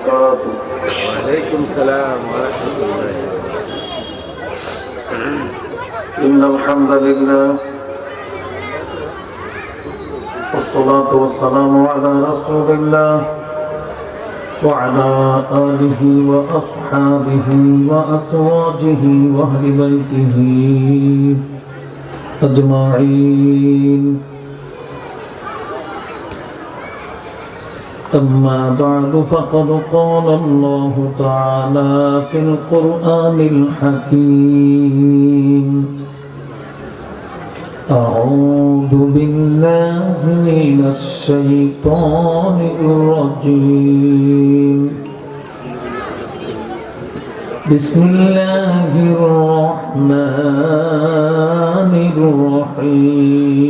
وبركاته. وعليكم السلام ورحمة الله إن الحمد لله والصلاة والسلام على رسول الله وعلى آله وأصحابه وأزواجه وأهل بيته أجمعين. أما بعد فقد قال الله تعالى في القرآن الحكيم أعوذ بالله من الشيطان الرجيم. بسم الله الرحمن الرحيم.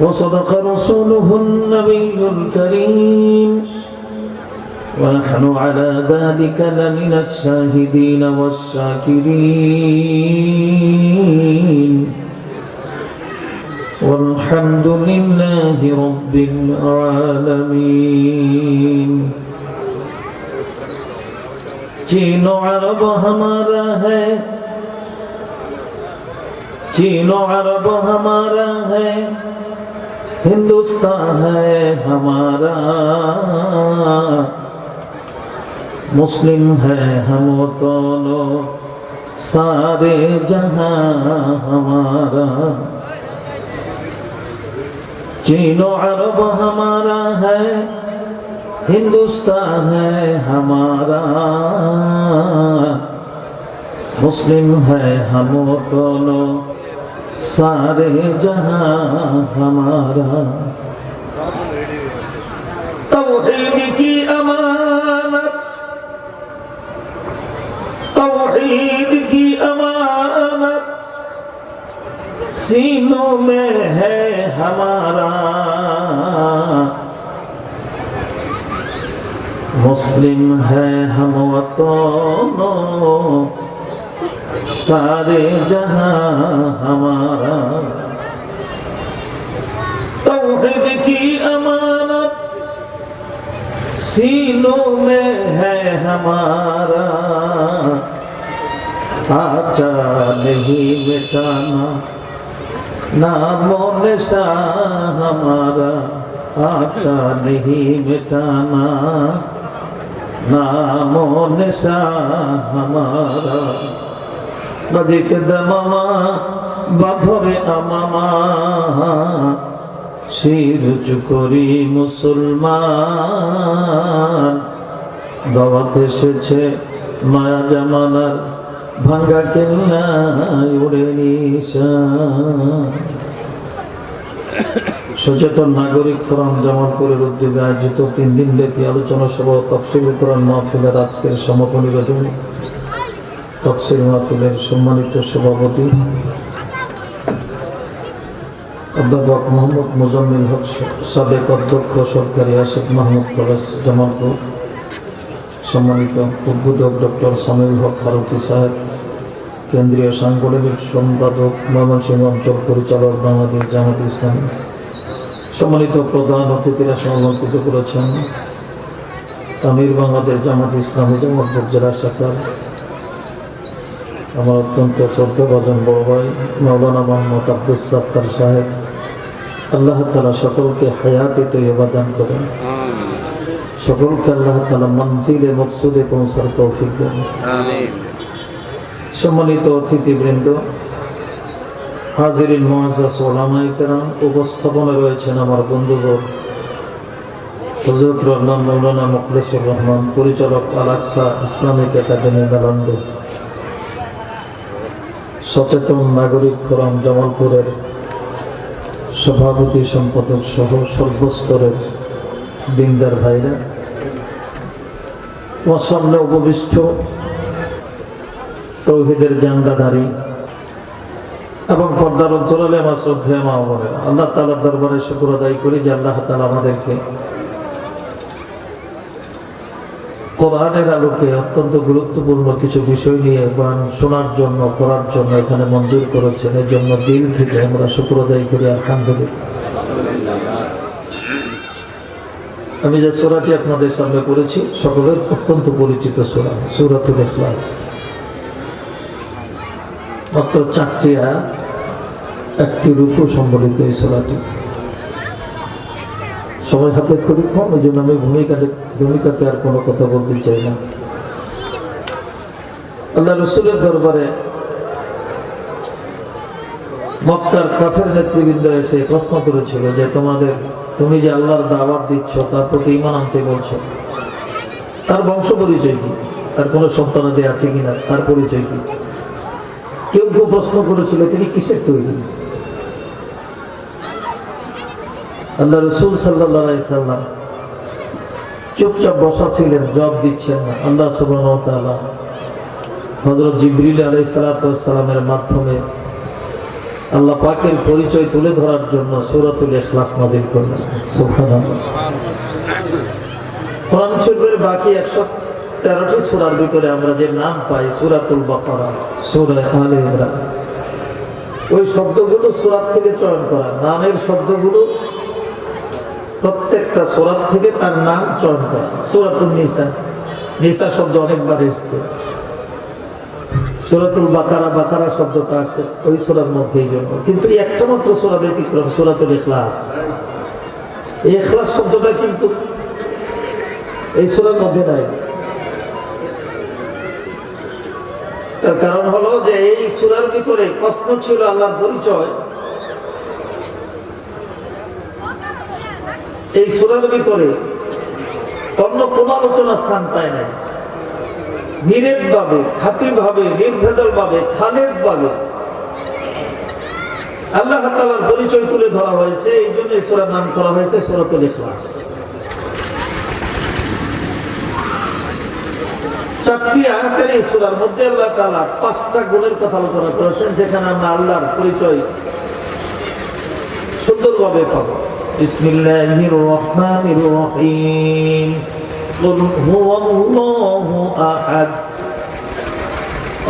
وصدق رسوله النبي الكريم. ونحن على ذلك لمن الشاهدين والشاكرين. والحمد لله رب العالمين. چین و عرب ہمارا ہے. چین و عرب ہمارا ہے. हिंदुस्तान है हमारा मुस्लिम है हम दोनों सारे जहां हमारा चीनो अरब हमारा है हिंदुस्तान है हमारा मुस्लिम है हम दोनों सारे जहाँ हमारा। तौहीद की अमानत, तौहीद की अमानत, सीनों में है हमारा। मुस्लिम है हम वतनों सारे जहाँ हमारा तौहीद की अमानत सीनों में है हमारा। आचा नहीं मिटाना, नामो निशा हमारा। आचा नहीं मिटाना, नामो निशा हमारा। বাজিছে মামা বাভরে আমামা। শির করি মুসলমান। দাওয়াত এসেছে মায়া জামানার ভাঙ্গা কেল্লায় উড়ে সচেতন নাগরিক ফোরাম জামালপুরের উদ্যোগে আয়োজিত তিন দিন ব্যাপী আলোচনা সভা তফসিল কোরআন মাহফিলের আজকের সমাপনী বেদনী। তফসিল মাহফিলের সম্মানিত সভাপতি অধ্যাপক মোহাম্মদ মুজাম্মিল হক সাবেক অধ্যক্ষ সরকারি আশিক মাহমুদ কলেজ জামালপুর। সম্মানিত উদ্বোধক ডক্টর সামিল হক ফারুকি সাহেব, কেন্দ্রীয় সাংগঠনিক সম্পাদক ময়মনসিংহ অঞ্চল পরিচালক বাংলাদেশ জামাত ইসলাম। সম্মানিত প্রধান অতিথিরা সমালোচিত করেছেন। আমির বাংলাদেশ জামাত ইসলামী, জামালপুর জেলা শাখার আমার অত্যন্ত শ্রদ্ধাভাজন বড় ভাই মৌলানা মোহাম্মদ আব্দুল সাত্তার সাহেব। আল্লাহ তালা সকলকে হায়াতে তৈবা দান করেন। সকলকে আল্লাহ তালা মঞ্জিলে মকসুদে পৌঁছার তৌফিক দেন সম্মানিত অতিথিবৃন্দ হাজিরিন মহাজাস ওলামাইকেরাম উপস্থাপনা রয়েছেন আমার বন্ধুবর হজরত রহমান মৌলানা মুখলেসুর রহমান পরিচালক আলাকসা ইসলামিক একাডেমি মেলান্দ। সচেতন নাগরিক ফোরাম জামালপুরের সভাপতি সম্পাদক সহ সর্বস্তরের দিনদার ভাইরা। আমার সামনে উপবিষ্ট তৌহিদের জান্ডাদারি এবং পর্দার অন্তরালে আমার শ্রদ্ধা মা বলে আল্লাহ তালার দরবারে শুক্র আদায় করি যে আল্লাহ তালা আমাদেরকে কোরআনের আলোকে অত্যন্ত গুরুত্বপূর্ণ কিছু বিষয় নিয়ে গান শোনার জন্য করার জন্য এখানে মঞ্জুর করেছেন। এর জন্য দিল থেকে আমরা শুক্র আদায় করি, আলহামদুলিল্লাহ। আমি যে সোরাটি আপনাদের সামনে পড়েছি, সকলের অত্যন্ত পরিচিত সোরা, সুরাতুল ইখলাস। মাত্র চারটি একটি রূপও সম্বলিত এই সোরাটি। সময় হাতে খুবই কম, এই জন্য আমি ভূমিকাতে ভূমিকাতে আর কোনো কথা বলতে চাই না। আল্লাহ রসুলের দরবারে মক্কার কাফের নেতৃবৃন্দ এসে প্রশ্ন করেছিল যে তোমাদের, তুমি যে আল্লাহর দাওয়াত দিচ্ছ, তার প্রতি ইমান আনতে বলছো। তার বংশ পরিচয় কি? তার কোনো সন্তানাদি আছে কিনা? তার পরিচয় কি? কেউ কেউ প্রশ্ন করেছিল, তিনি কিসের তৈরি? আল্লাহ রসুল সাল্লাহ চুপচাপ বসা ছিলেন জব দিচ্ছেন না। আল্লাহ সুবাহ হজরত জিবরিল আলাই সালাতামের মাধ্যমে আল্লাহ পাকের পরিচয় তুলে ধরার জন্য সুরাতুল ইখলাস নাজিল করলেন। বাকি একশো তেরোটি সুরার ভিতরে আমরা যে নাম পাই, সূরাতুল বাকারা, সূরা আলে ওই শব্দগুলো সুরাত থেকে চয়ন করা, নামের শব্দগুলো প্রত্যেকটা সোরাত থেকে তার নাম চয়ন করা। সূরাতুল নিসা। নিসা শব্দ অনেকবার এসেছে। সুরাতুল শব্দটা আছে ওই সুরার জন্য। কিন্তু একটা মাত্র সুরা ব্যতিক্রম, সুরাতুল ইখলাস। এই ইখলাস শব্দটা কিন্তু এই সুরার মধ্যে নাই। তার কারণ হলো যে এই সুরার ভিতরে প্রশ্ন ছিল আল্লাহর পরিচয়। এই সুরার ভিতরে অন্য কোন আলোচনা স্থান পায় নাই। নিরেট ভাবে খাঁটি ভাবে নির্ভেজাল ভাবে খালেজ ভাবে আল্লাহ তালার পরিচয় তুলে ধরা হয়েছে। এই জন্য এই সুরার নাম করা হয়েছে সুরাতুল ইখলাস। চারটি আয়াতের এই সুরার মধ্যে আল্লাহ তালা পাঁচটা গুণের কথা আলোচনা করেছেন, যেখানে আমরা আল্লাহর পরিচয় সুন্দরভাবে পাবো। বিসমিল্লাহির রহমানির রহিম قل هو الله أحد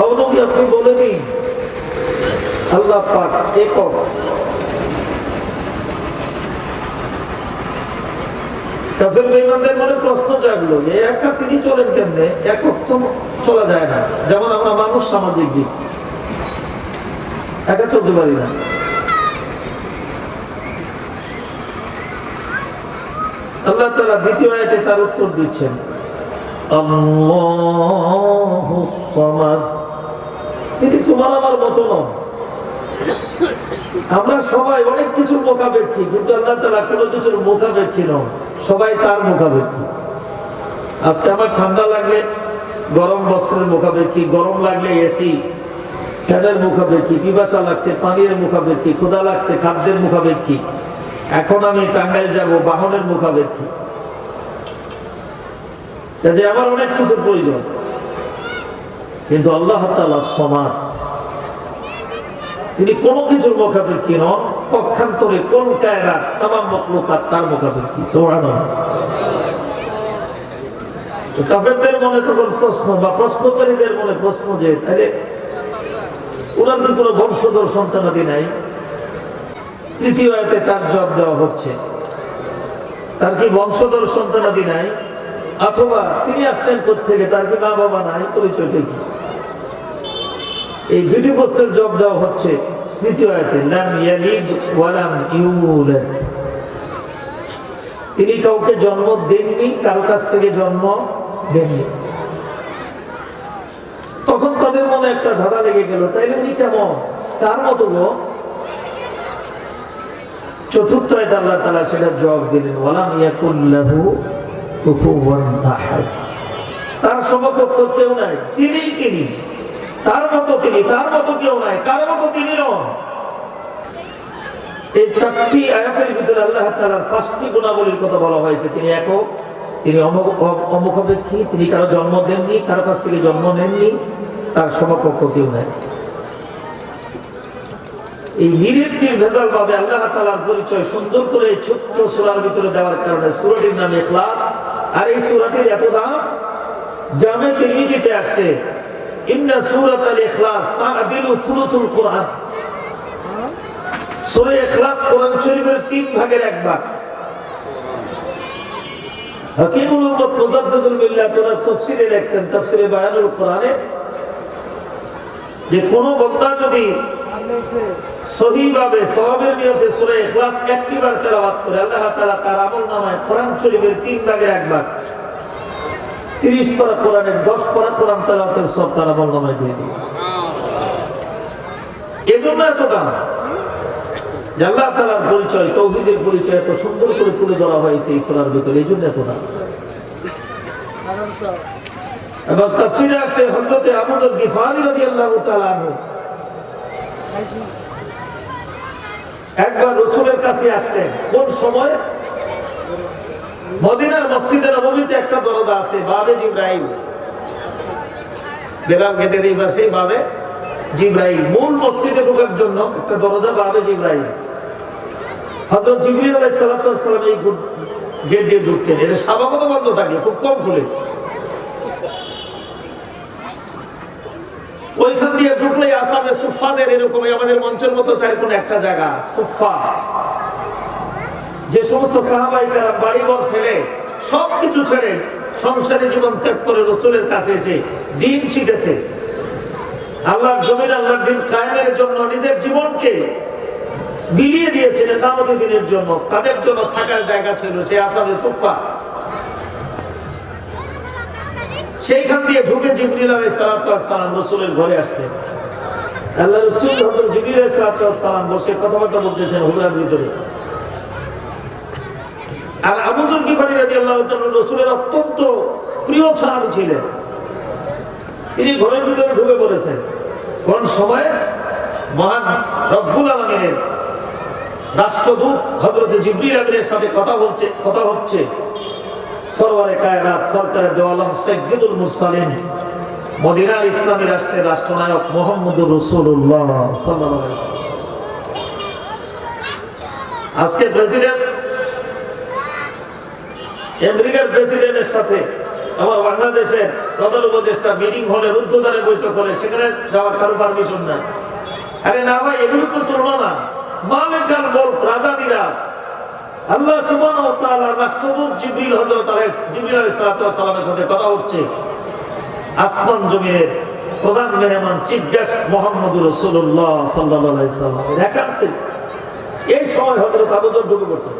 অবনবী আপনি বলে দিন আল্লাহ পাক একক কাফের বেঈমানদের মনে প্রশ্ন জাগলো যে একা তিনি চলেন কেমনে একক তো চলা যায় না যেমন আমরা মানুষ সামাজিক জীব একা চলতে পারি না আল্লাহ তালা দ্বিতীয় আয়াতে তার উত্তর দিচ্ছেন তিনি তোমার আমার মতো নন। আমরা সবাই অনেক কিছুর মোকাবেক্ষী কিন্তু আল্লাহ তালা কোনো কিছুর মোকাবেক্ষী নন, সবাই তার মোকাবেক্ষী আজকে আমার ঠান্ডা লাগলে গরম বস্ত্রের মোকাবেক্ষী গরম লাগলে এসি ফ্যানের মুখাপেক্ষী, পিপাসা লাগছে, পানির মুখাপেক্ষী ক্ষুদা লাগছে, খাদ্যের মুখাপেক্ষী। এখন আমি টাঙ্গাইল যাব বাহনের মুখাপেক্ষী। কাজে আমার অনেক কিছু প্রয়োজন। কিন্তু আল্লাহ সমাজ, তিনি কোনো কিছুর মুখাপেক্ষী নন, পক্ষান্তরে কোন কায়রা তামাম মকলুকাত তার মুখাপেক্ষী। কাফেরদের মনে তখন প্রশ্ন বা প্রশ্নকারীদের মনে প্রশ্ন যে তাহলে ওনার কি কোনো বংশধর সন্তানাদি নাই? তৃতীয় তার জব দেওয়া হচ্ছে। তার কি বংশধর সন্তানাদি নাই? অথবা তিনি আসলেন থেকে তার কি মা বাবা নাই এই দুটি প্রশ্নের জব দেওয়া হচ্ছে তিনি কাউকে জন্ম দেননি, কারও কাছ থেকে জন্ম দেননি। তখন তাদের মনে একটা ধাঁধা লেগে গেল, তাইলে উনি কেমন? কার মতো গো। চতুর্থ আল্লাহ তাআলা সেটা জবাব দিলেন তার সমকক্ষ কেউ নাই, তিনিই তিনি। তার মতো তিনি, তার মতো কেউ নাই কার মতো তিনি নন। এই চারটি আয়াতের ভিতরে আল্লাহ তাআলার পাঁচটি গুণাবলীর কথা বলা হয়েছে। তিনি একক, তিনি অমুখাপেক্ষী তিনি কারও জন্ম দেননি, কারও কাছ থেকে জন্ম নেননি, তার সমকক্ষ কেউ নেই। এই নিরেট নির্ভেজাল ভাবে আল্লাহ তালার পরিচয় সুন্দর করে ছোট্ট সুরার ভিতরে দেওয়ার কারণে সুরাটির নামে ক্লাস আর এই সুরাটির এত দাম? জামে তিরমিজিতে আসছে, ইন্না সুরাত আল সূরা কোরআন শরীফের তিন ভাগের এক ভাগ। হাকিমুল উম্মত মুজাদ্দিদুল বিল্লাহ তোরা তাফসীরে লেখছেন তাফসীরে বায়ানুল যে কোন বক্তা যদি সহিভাবে নিয়তে সূরা ইখলাস একটি বার তেলাওয়াত করে আল্লাহ তাআলা তার আমলনামায় কোরআন শরীফের তিন ভাগের 30 পারা কোরআনের 10 পারা কোরআন তেলাওয়াতের সব তার আমলনামায় দিয়ে দিবে এজন্য এত দাম। আল্লাহ তাআলার পরিচয়, তৌহিদের পরিচয় এত সুন্দর করে তুলে ধরা হয়েছে এই সূরার ভিতরে এই জন্য এত দাম। এবং তাফসীরে আছে হযরতে আবু যর গিফারি একবার রসুলের কাছে আসলেন। কোন সময়? মদিনার মসজিদের নবমীতে একটা দরজা আছে, বাবে জিব্রাহিম বেলাল গেটের এই পাশে বাবে জিব্রাহিম মূল মসজিদে ঢোকার জন্য একটা দরজা বাবে জিব্রাহিম হযরত জিবরিল আলাইহিস সালাম এই গেট দিয়ে ঢুকতেন এটা স্বাভাবিক বন্ধ থাকে, খুব কম খুলে। ওইখান দিয়ে ঢুকলেই আসামে সুফাদের এরকম আমাদের মঞ্চের মতো চাই কোন একটা জায়গা সুফা যে সমস্ত সাহাবাই তারা বাড়িঘর ফেলে সবকিছু ছেড়ে সংসারে জীবন ত্যাগ করে রসুলের কাছে এসে দিন শিখেছে আল্লাহর জমিন, আল্লাহর দিন কায়েমের জন্য নিজের জীবনকে বিলিয়ে দিয়েছেন একামতি দিনের জন্য, তাদের জন্য থাকার জায়গা ছিল সে আসামে সুফা সেইখান দিয়ে ঢুকে জিবরিল রাসূলের ঘরে আসতেন আল্লাহ রাসূল জিবরিল বসে কথাবার্তা বলতেছেন হুজরার ভিতরে। আর অত্যন্ত প্রিয় সাহাবী ছিলেন। তিনি ঘরের ভিতরে ঢুকে পড়েছেন। কোন সময় মহান রব্বুল আলামিনের রাষ্ট্রদূত হযরত জিবরিল সাথে কথা বলছে, কথা হচ্ছে। সরওয়ারে কায়নাত সরকারের দেওয়ালাম সৈয়দুল মুরসালিন, মদিনার ইসলামী রাষ্ট্রের রাষ্ট্রনায়ক আলাইহি ওয়াসাল্লাম। আজকে প্রেসিডেন্ট, আমেরিকার প্রেসিডেন্টের সাথে আমার বাংলাদেশের প্রধান উপদেষ্টা মিটিং হলে রুদ্ধদ্বারে বৈঠক করে সেখানে যাওয়ার কারও পারমিশন নাই। আরে না ভাই, এগুলো তো চলল না। মালিকাল বল রাজা দিরাজ আল্লাহ তাআলা জিবরিল হযরত জিবরিল আলাইহিস সালামের সাথে কথা হচ্ছে। আসমান জমিনের প্রধান মেহমান চিফ গেস্ট মুহাম্মদুর রাসূলুল্লাহ সাল্লাল্লাহু আলাইহি সাল্লাম একান্তে। এই সময় হযরত আবু বকর ঢুকে পড়ছে।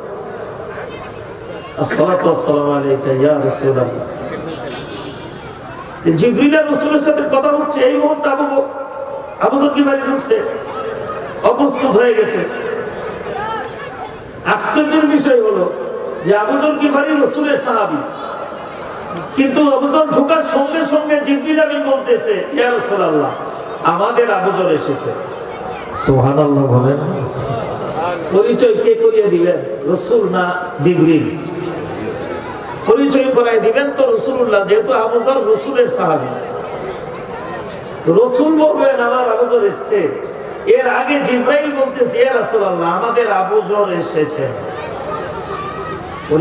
আসসালাতু আলাইকা ইয়া রাসূলুল্লাহ। জিবরিল রাসূলের সাথে কথা হচ্ছে, এই মুহূর্তে আবু আবু বকর বাড়ি ঢুকছে? অপ্রস্তুত হয়ে গেছে। আশ্চর্যের বিষয় হলো যে আবুজর কি ভারী রসুলের সাহাবি? কিন্তু আবুজর ঢোকার সঙ্গে সঙ্গে জিবরিল আমিন বলতেছে, ইয়া রাসূলুল্লাহ, আমাদের আবুজর এসেছে। সুবহানাল্লাহ বলেন। পরিচয় কে করিয়ে দিবেন? রসুল না জিবরিল? পরিচয় করাই দিবেন তো রসুল্লাহ যেহেতু আবুজর রসুলের সাহাবি। রসুল বলবেন, আমার আবুজর এসছে। এর আগে জিব্রাইল বলতেছে, ইয়া রাসূলুল্লাহ, আমাদের আবু জর এসেছে।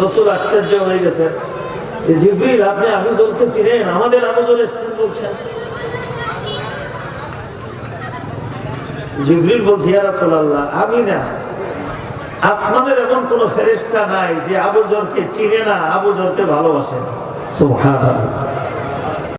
রসুল আশ্চর্য হয়ে গেছে। যে জিব্রিল আপনি আবু জরকে চিনেন? আমাদের আবু জর এসেছেন বলছেন। জিব্রিল বলছে, ইয়া রাসূলুল্লাহ, আমি না, আসমানের এমন কোন ফেরেশতা নাই যে আবু জরকে চিনে না, আবু জরকে ভালোবাসে সুবহানাল্লাহ।